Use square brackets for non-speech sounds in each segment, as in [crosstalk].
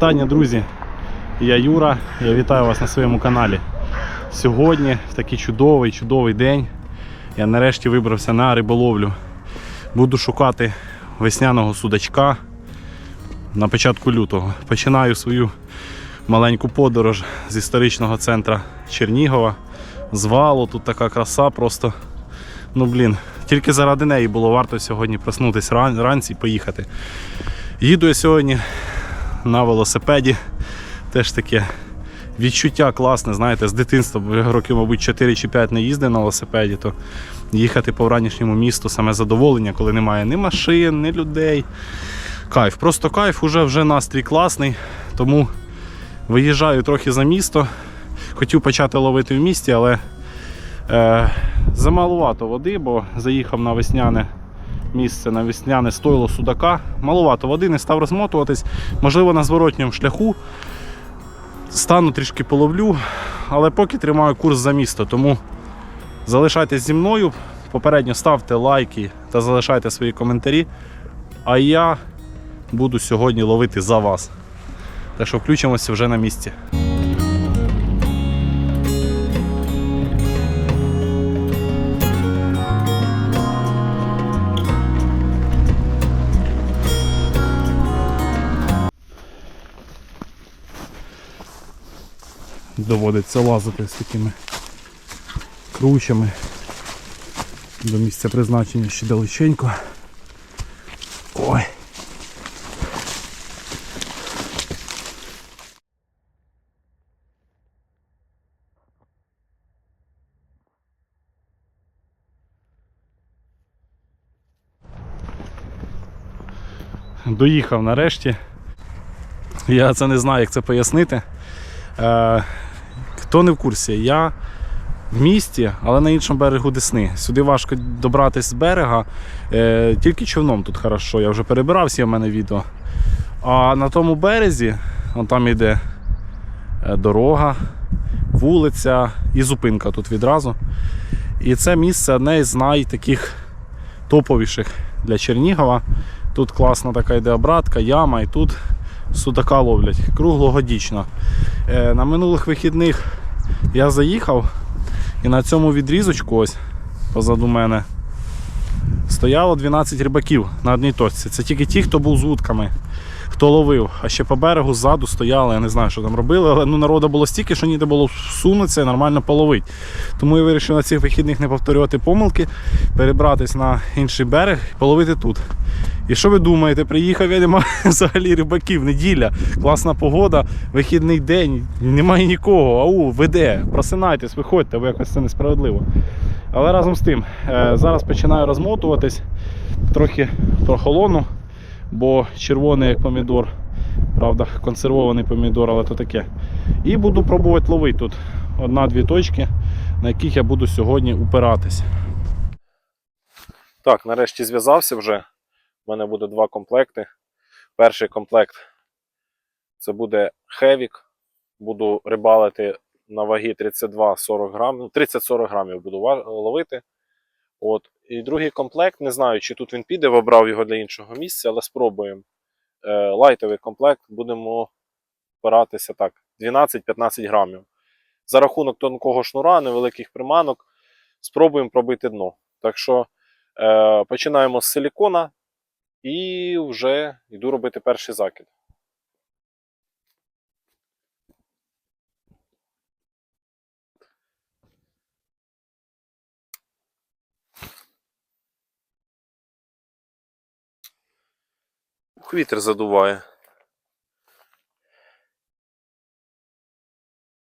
Вітання, друзі! Я Юра, я вітаю вас на своєму каналі. Сьогодні, в такий чудовий, чудовий день, я нарешті вибрався на риболовлю. Буду шукати весняного судачка на початку лютого. Починаю свою маленьку подорож з історичного центру Чернігова. З валу, тут така краса, просто. Ну блін, тільки заради неї було варто сьогодні проснутися ран- ранці і поїхати. Їду я сьогодні на велосипеді. Теж таке відчуття класне, знаєте, з дитинства, бо років, мабуть, 4 чи 5 не їздив на велосипеді, то їхати по вранішньому місту саме задоволення, коли немає ні машин, ні людей. Кайф, просто кайф, уже вже настрій класний. Тому виїжджаю трохи за місто. Хотів почати ловити в місті, але е, замалувато води, бо заїхав на весняне місце, на весняне стойло судака. Малувато води, не став розмотуватись. Можливо, на зворотньому шляху стану трішки половлю, але поки тримаю курс за місто. Тому залишайтесь зі мною. Попередньо ставте лайки та залишайте свої коментарі. А я буду сьогодні ловити за вас. Так що включимося вже на місці. Доводиться лазити з такими кручами. До місця призначення ще далеченько. Ой. Доїхав нарешті. Я це не знаю, як це пояснити. Хто не в курсі, я в місті, але на іншому берегу Десни. Сюди важко добратися з берега. Е, тільки човном тут хорошо. Я вже перебирався, в мене відео. А на тому березі, вон там йде е, дорога, вулиця і зупинка тут відразу. І це місце одне із найтаких топовіших для Чернігова. Тут класна така йде обратка, яма, і тут судака ловлять круглогодічно. Е, на минулих вихідних я заїхав і на цьому відрізочку, ось позаду мене, стояло 12 рибаків на одній точці. Це тільки ті, хто був з вудками, хто ловив. А ще по берегу ззаду стояли, я не знаю, що там робили, але ну, народу було стільки, що ніде було всунутися і нормально половити. Тому я вирішив на цих вихідних не повторювати помилки, перебратись на інший берег і половити тут. І що ви думаєте, приїхав я [laughs] взагалі рибаків, неділя, класна погода, вихідний день, немає нікого. Ау, веде, просинайтесь, виходьте, бо якось це несправедливо. Але разом з тим, е, зараз починаю розмотуватись, трохи прохолону, бо червоний як помідор, правда, консервований помідор, але то таке. І буду пробувати ловити тут одна-дві точки, на яких я буду сьогодні упиратись. Так, нарешті зв'язався вже. У мене буде два комплекти. Перший комплект це буде Хевік. Буду рибалити на вагі 32-40 грам. Ну, 30-40 грамів буду ловити. От. І другий комплект, не знаю, чи тут він піде, вибрав його для іншого місця, але спробуємо. Е, лайтовий комплект будемо опиратися так, 12-15 грамів. За рахунок тонкого шнура, невеликих приманок, спробуємо пробити дно. Так що е, починаємо з силікона і вже йду робити перший закид. Вітер задуває.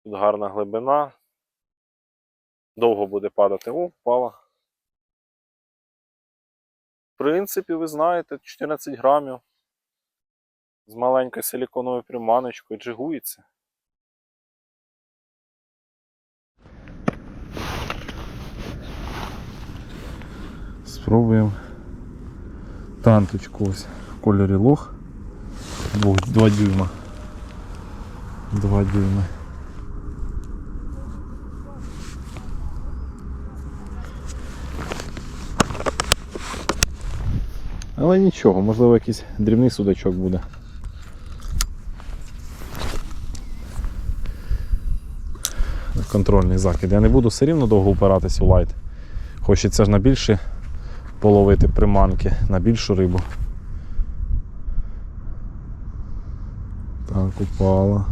Тут гарна глибина. Довго буде падати. О, впала. Принципі, ви знаєте, 14 грамів з маленькою силіконовою приманочкою джигується. Спробуємо танточку ось в кольорі лох. 2 дюйма. 2 дюйма. Але нічого, можливо якийсь дрібний судачок буде. Контрольний закид. Я не буду все рівно довго упиратися у лайт. Хочеться ж на більше половити приманки, на більшу рибу. Так, упала.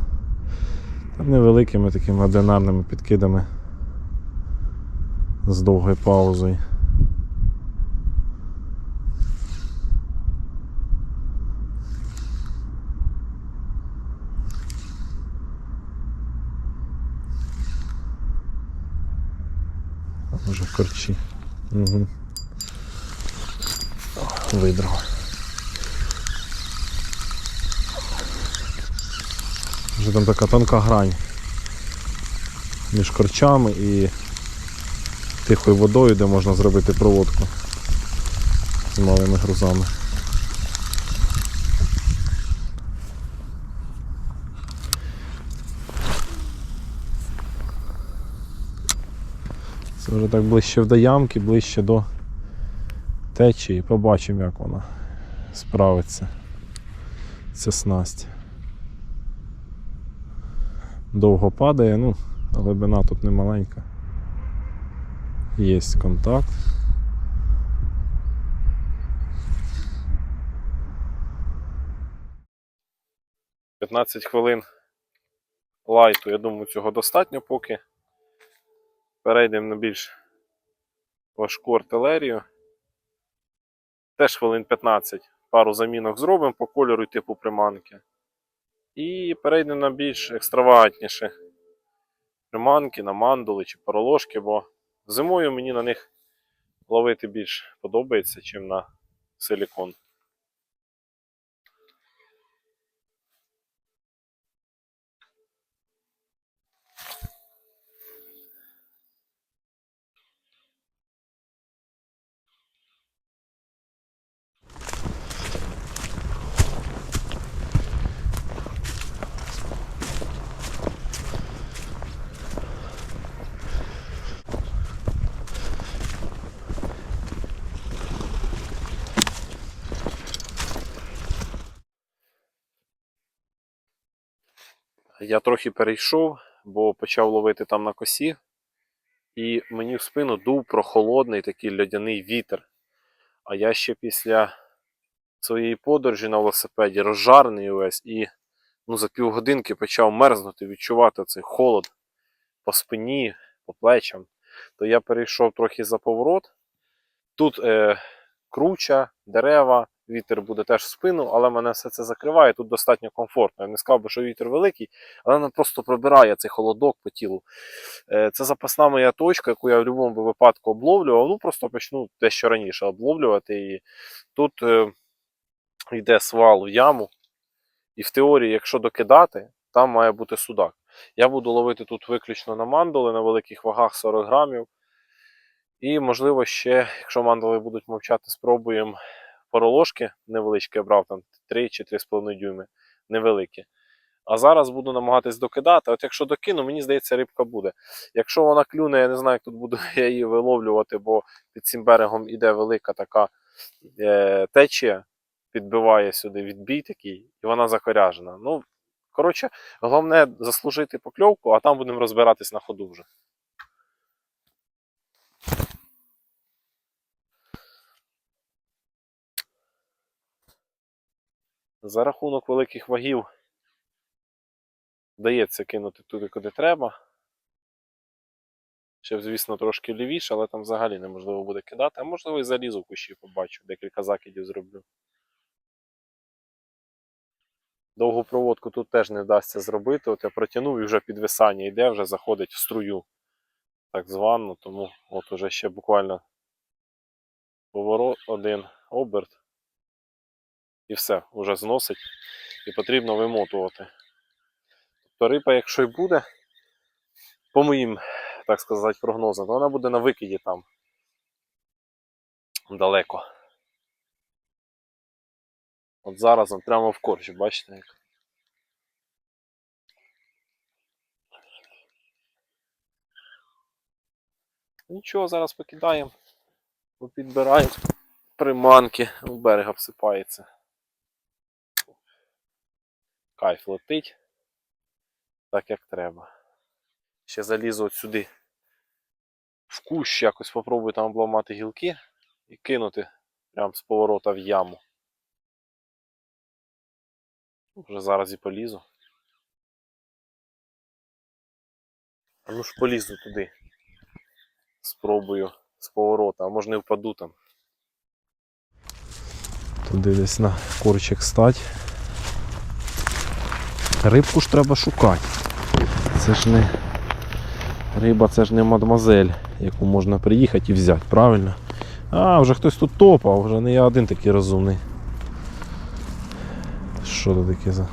Там невеликими такими одинарними підкидами з довгою паузою. Корчі. Угу. Видрала. Вже там така тонка грань між корчами і тихою водою, де можна зробити проводку з малими грузами. Це вже так ближче до ямки, ближче до течії. Побачимо, як вона справиться. Ця снасть. Довго падає, ну, глибина тут не маленька. Є контакт. П'ятнадцять хвилин лайту, я думаю, цього достатньо поки. Перейдемо на більш важку артилерію. Теж хвилин 15. Пару замінок зробимо по кольору і типу приманки. І перейдемо на більш екстравагантніші приманки, на мандули чи пароложки, бо зимою мені на них ловити більш подобається, ніж на силікон. Я трохи перейшов, бо почав ловити там на косі, і мені в спину дув прохолодний такий льодяний вітер. А я ще після своєї подорожі на велосипеді розжарений увесь і ну, за півгодинки почав мерзнути, відчувати цей холод по спині, по плечам. То я перейшов трохи за поворот. Тут е, круча, дерева, вітер буде теж в спину, але мене все це закриває. Тут достатньо комфортно. Я не сказав би, що вітер великий, але він просто пробирає цей холодок по тілу. Е, Це запасна моя точка, яку я в будь-якому випадку обловлював. Ну просто почну дещо раніше обловлювати. І тут е, йде свал в яму. І в теорії, якщо докидати, там має бути судак. Я буду ловити тут виключно на мандули на великих вагах 40 грамів. І, можливо, ще, якщо мандули будуть мовчати, спробуємо пароложки невеличкі, я брав там 3 чи 3,5 дюйми, невеликі. А зараз буду намагатись докидати. От якщо докину, мені здається, рибка буде. Якщо вона клюне, я не знаю, як тут буду [laughs] я її виловлювати, бо під цим берегом іде велика така е, течія, підбиває сюди відбій такий, і вона закоряжена. Ну, коротше, головне заслужити покльовку, а там будемо розбиратись на ходу вже. За рахунок великих вагів вдається кинути туди, куди треба. Ще, звісно, трошки лівіше, але там взагалі неможливо буде кидати, а можливо і залізу в кущі побачу, декілька закидів зроблю. Довгу проводку тут теж не вдасться зробити. От я протягнув і вже підвисання йде, вже заходить в струю, так звану, тому от уже ще буквально поворот один оберт. І все, вже зносить. І потрібно вимотувати. Тобто риба, якщо й буде, по моїм, так сказати, прогнозам, то вона буде на викиді там. Далеко. От зараз он прямо в корчі, бачите як. Нічого, зараз покидаємо, попідбираємо приманки, у берега всипається. Кайф летить, так як треба. ще залізу от сюди. В кущ якось попробую там обламати гілки і кинути прямо з поворота в яму. Вже зараз і полізу. А ну ж полізу туди. Спробую з поворота, а може не впаду там. Туди десь на корчик стать. Рибку ж треба шукати. Це ж не. Риба це ж не мадемуазель, яку можна приїхати і взяти, правильно? А, вже хтось тут топав, вже не я один такий розумний. Що це таке за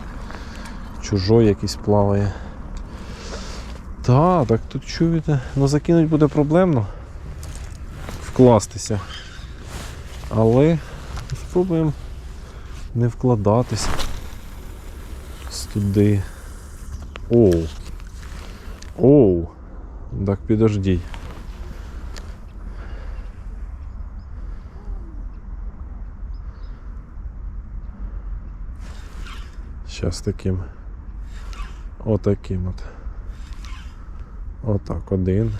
чужой якийсь плаває? Та, так тут чуєте, ну закинуть буде проблемно вкластися. Але спробуємо не вкладатися туди. Оу. Оу. Так підождіть. Зараз таким. Отаким от. Отак, один.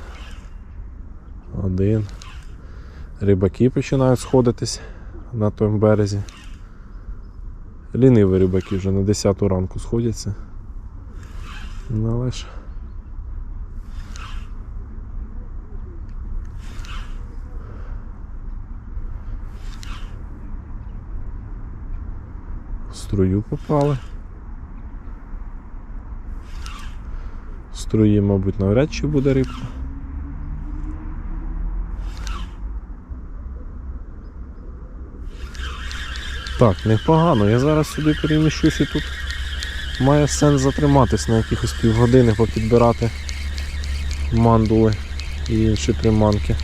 Один. Рибаки починають сходитись на тому березі. Ліниві рибаки вже на 10 ранку сходяться. Але ж. Струю попали. В струї, мабуть, навряд чи буде рибка. Так, непогано. Я зараз сюди переміщусь і тут має сенс затриматись на якихось півгодини, попідбирати мандули і інші приманки.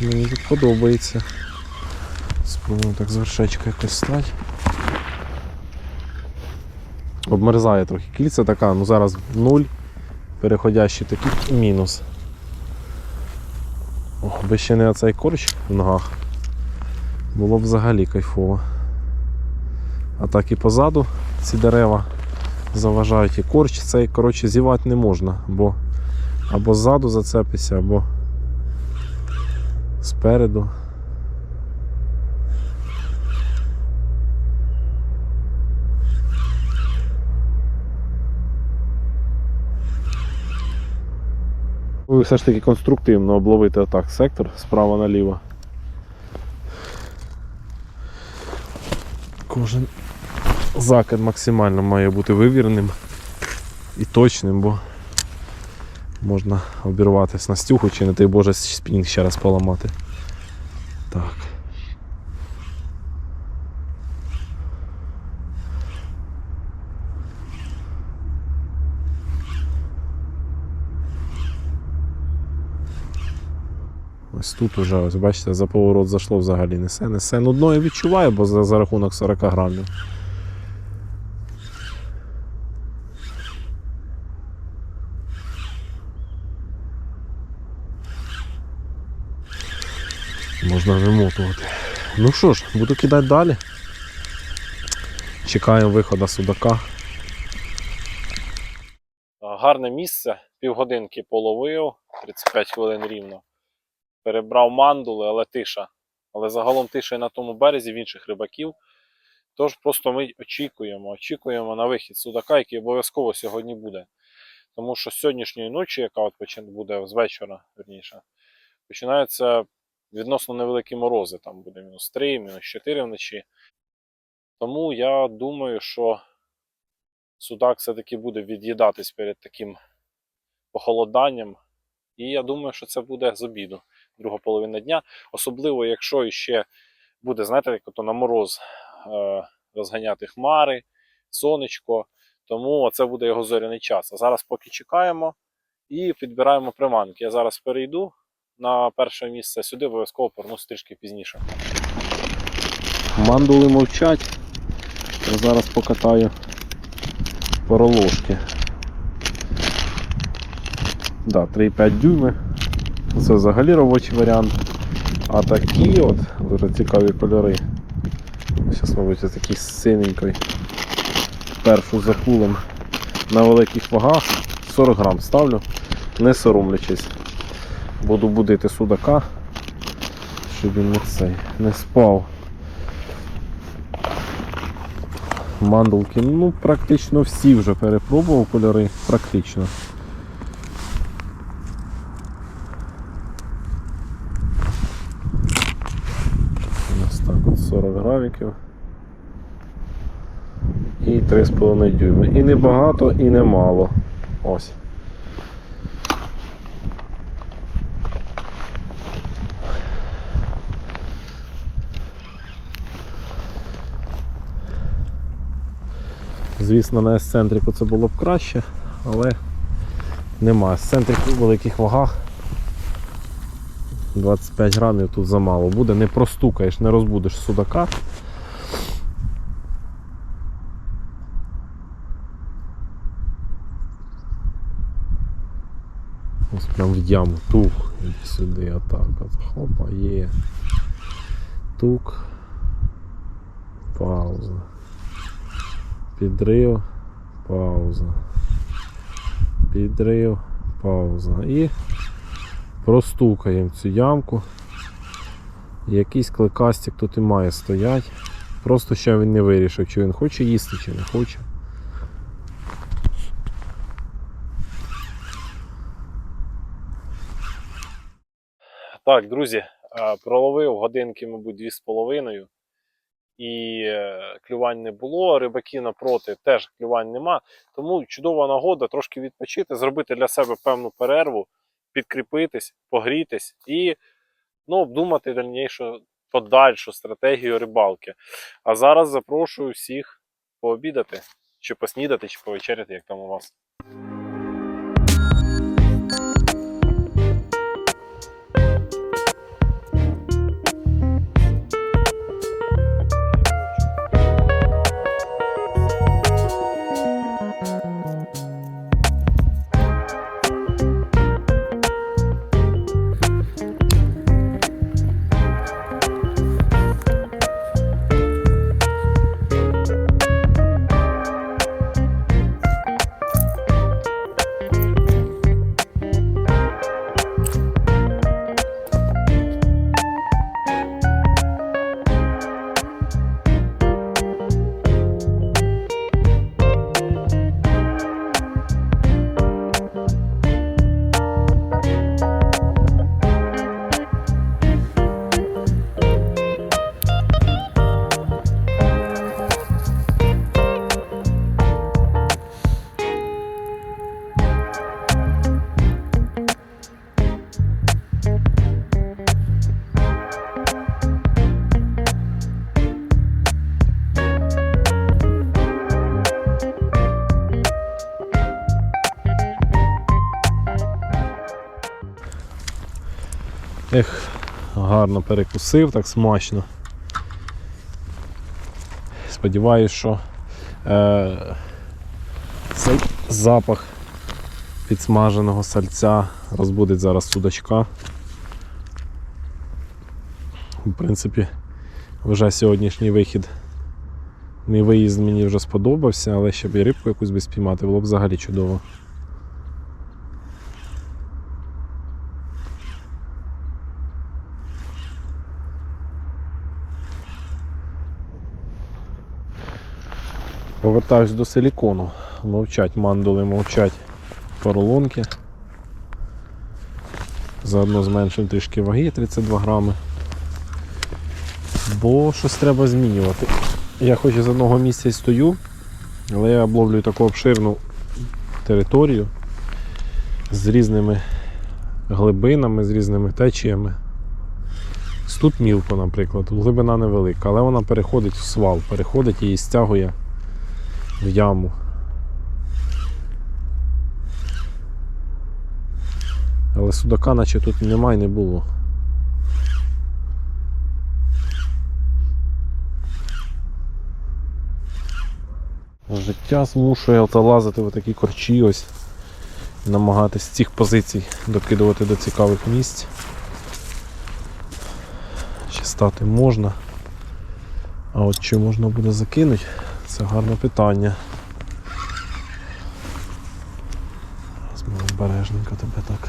Мені тут подобається. Спробуємо так з вершечка якось стати. Обмерзає трохи. Кільця така, ну зараз 0, переходящий такий мінус. О, би ще не оцей корч в ногах. Було б взагалі кайфово. А так і позаду ці дерева заважають і корч цей, коротше, зівати не можна, бо або ззаду зацепися, або спереду. Ви все ж таки конструктивно обловити отак сектор справа наліво. Кожен закид максимально має бути вивіреним і точним, бо можна обірватися на стюху чи не дай Боже спінінг ще раз поламати. Так. Ось тут уже, ось бачите, за поворот зайшло взагалі несе, несе. Ну дно я відчуваю, бо за, за рахунок 40 грамів. Можна вимотувати. Ну що ж, буду кидати далі. Чекаємо виходу судака. Гарне місце, півгодинки половив, 35 хвилин рівно перебрав мандули, але тиша. Але загалом тиша і на тому березі в інших рибаків. Тож просто ми очікуємо, очікуємо на вихід судака, який обов'язково сьогодні буде. Тому що з сьогоднішньої ночі, яка от буде з вечора, верніше, починаються відносно невеликі морози. Там буде мінус 3, мінус 4 вночі. Тому я думаю, що судак все-таки буде від'їдатись перед таким похолоданням. І я думаю, що це буде з обіду друга половина дня. Особливо, якщо ще буде, знаєте, як ото на мороз е, розганяти хмари, сонечко. Тому це буде його зоряний час. А зараз поки чекаємо і підбираємо приманки. Я зараз перейду на перше місце сюди, обов'язково повернусь трішки пізніше. Мандули мовчать. Я зараз покатаю поролошки. Да, 3,5 дюйми. Це взагалі робочий варіант. А такі от дуже цікаві кольори. Зараз, мабуть, ось такий синенький. Першу за пулем. на великих вагах 40 грам ставлю, не соромлячись. Буду будити судака, щоб він не цей не спав. Мандулки, ну практично всі вже перепробував кольори, практично. Ось так от 40. І 3,5 дюйми. І не багато, і не мало. Ось. Звісно, на ексцентрику це було б краще, але нема. Ексцентрик у великих вагах. 25 грамів тут замало буде, не простукаєш, не розбудеш судака. Ось прям в яму. Тух. І сюди отак. От. Хопа, є. Тук. Пауза. Підрив. Пауза. Підрив. Пауза. І простукаємо цю ямку. Якийсь кликастик тут і має стоять. Просто ще він не вирішив, чи він хоче їсти, чи не хоче. Так, друзі, е, проловив годинки, мабуть, дві з половиною. І е, клювань не було, рибаки напроти теж клювань нема. Тому чудова нагода трошки відпочити, зробити для себе певну перерву, підкріпитись, погрітись і ну, обдумати дальнішу подальшу стратегію рибалки. А зараз запрошую всіх пообідати, чи поснідати, чи повечеряти, як там у вас. Гарно перекусив, так смачно. Сподіваюсь, що е, цей запах підсмаженого сальця розбудить зараз судачка. В принципі, вже сьогоднішній вихід. Мій виїзд мені вже сподобався, але щоб і рибку якусь би спіймати, було б взагалі чудово. Повертаюсь до силікону. Мовчать мандули, мовчать поролонки. Заодно зменшив трішки ваги 32 грами. Бо щось треба змінювати. Я хоч із одного місця стою, але я обловлюю таку обширну територію з різними глибинами, з різними течіями. Тут мілко, наприклад, глибина невелика, але вона переходить в свал, переходить і стягує в яму. Але судака наче тут немає не було. Життя змушує ото лазити в такі корчі ось намагатись з цих позицій докидувати до цікавих місць. Ще стати можна. А от чи можна буде закинути, це гарне питання. обережненько тебе так.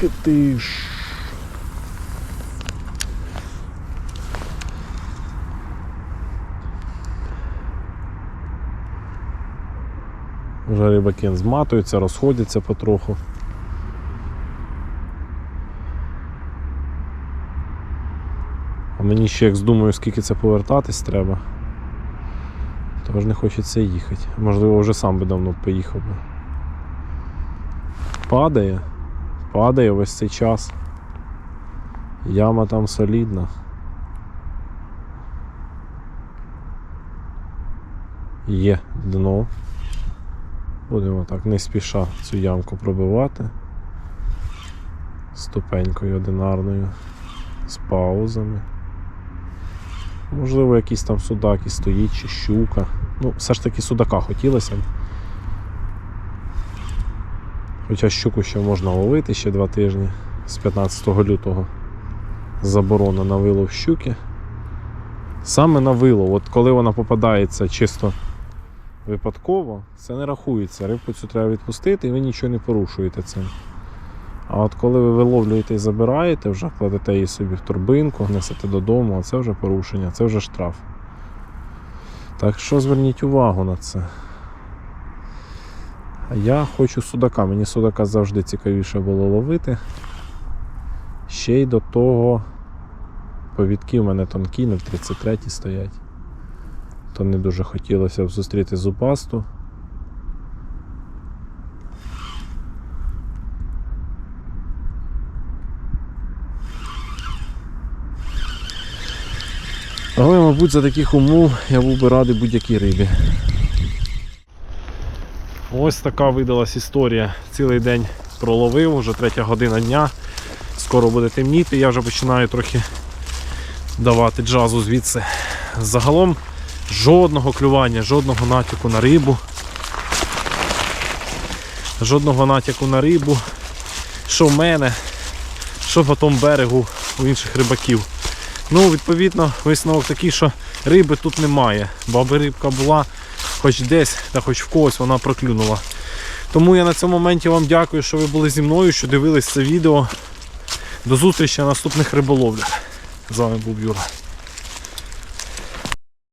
Хитиш. Вже рибаки зматуються, розходяться потроху. Мені ще як здумаю, скільки це повертатись треба. Тож не хочеться їхати. Можливо, вже сам би давно поїхав би. Падає, падає весь цей час. Яма там солідна. Є дно. Будемо так не спіша цю ямку пробивати. Ступенькою одинарною, з паузами. Можливо, якийсь там судак і стоїть, чи щука. Ну, все ж таки судака хотілося б. Хоча щуку ще можна ловити ще два тижні з 15 лютого. Заборона на вилов щуки. Саме на вилов, от коли вона попадається чисто випадково, це не рахується. Рибку цю треба відпустити і ви нічого не порушуєте цим. А от коли ви виловлюєте і забираєте, вже кладете її собі в турбинку, несете додому, а це вже порушення, це вже штраф. Так що зверніть увагу на це. Я хочу судака. Мені судака завжди цікавіше було ловити. Ще й до того повідки в мене тонкі, не в 33 стоять. То не дуже хотілося б зустріти зубасту. Але, мабуть, за таких умов я був би радий будь-якій рибі. Ось така видалась історія. Цілий день проловив, вже третя година дня. Скоро буде темніти, я вже починаю трохи давати джазу звідси. Загалом жодного клювання, жодного натяку на рибу. Жодного натяку на рибу. Що в мене, що тому берегу у інших рибаків. Ну, відповідно, висновок такий, що риби тут немає. Бо аби рибка була хоч десь, та хоч в когось вона проклюнула. Тому я на цьому моменті вам дякую, що ви були зі мною, що дивились це відео. До зустрічі на наступних риболовлях. З вами був Юра.